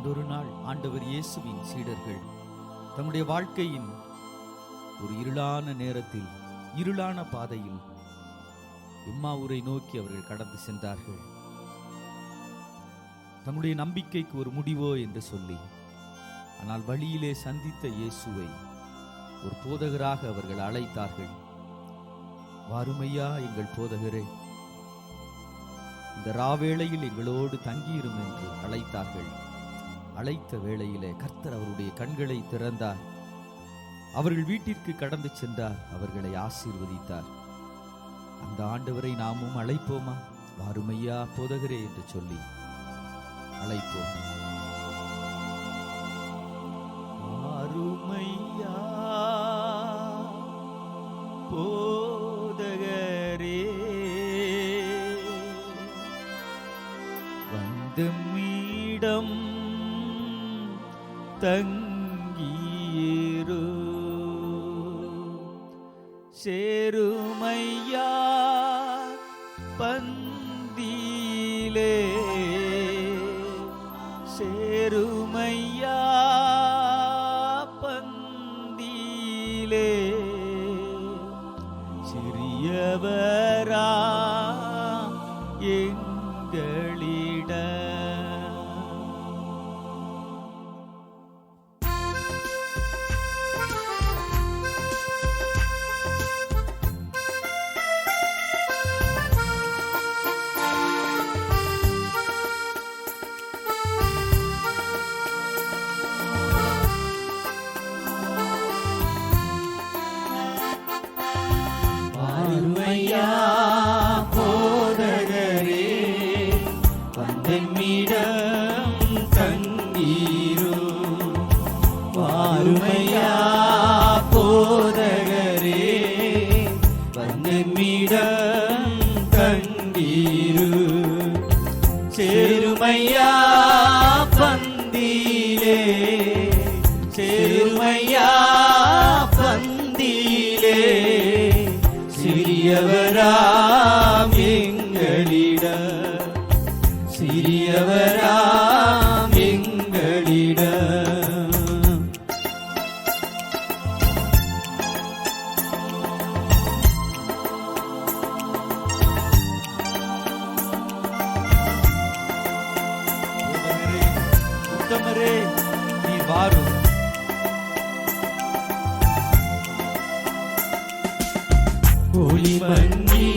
அன்றொரு நாள் ஆண்டவர் இயேசுவின் சீடர்கள். தம்முடைய வாழ்க்கையின் ஒரு இருளான நேரத்தில் இருளான பாதையில் எம்மாவூரை நோக்கி அவர்கள் கடந்து சென்றார்கள். தம்முடைய நம்பிக்கைக்கு ஒரு முடிவோ என்று சொல்லி ஆனால் வழியிலே சந்தித்த இயேசுவை ஒரு போதகராக அவர்கள் அழைத்தார்கள். வாருமையா எங்கள் போதகரே இந்த ராவேளையில் எங்களோடு தங்கியிரும் என்று அழைத்தார்கள். அழைத்த வேளையிலே கர்த்தர் அவருடைய கண்களை திறந்தார். அவர்கள் வீட்டிற்கு கடந்து சென்றார். அவர்களை ஆசீர்வதித்தார். அந்த ஆண்டவரை நாமும் அழைப்போமா? வாருமையா போதகரே என்று சொல்லி அழைப்போம். வாருமையா போதகரே. வந்து மீடம் தங்கியிரு. சேருமையா பந்தியிலே. சேருமையா பந்தியிலே. சிறியவர் வாருமையா போதகரே வந்தமிடம் தங்கீரு சேருமையா பந்திலே சேருமையா பந்திலே சிறியவராம் எங்களிட சிறியவரா உத்தமரே நீ வாரும் ஒளி மங்கி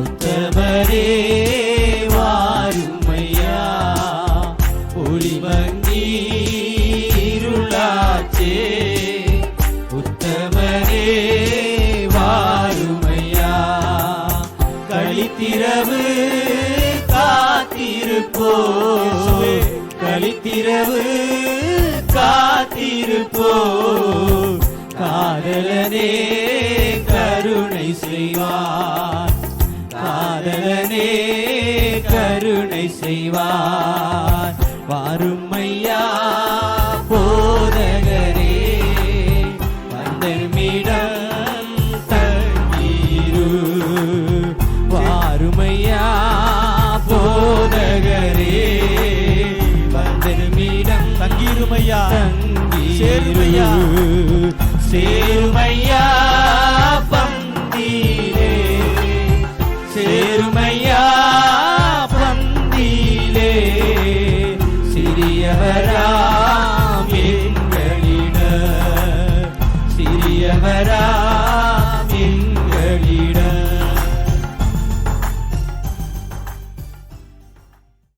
உத்தமரே வாருமையா. ஒளி மங்கி உத்தமரே வாருமையா. கழித்திரவு காத்திருப்போ கழித்திரவு காத்திருப்போ. காதலனே கருணை செய்வார். காதலனே கருணை செய்வார். வாருமையா போதகரே. வந்தமிடம் தண்ணீரு. வாருமையா சேருமையா? சேருமையா. சேருமையா? பந்திலே சேருமையா? பந்திலே சிறியவராம் எங்களிட சிறியவரா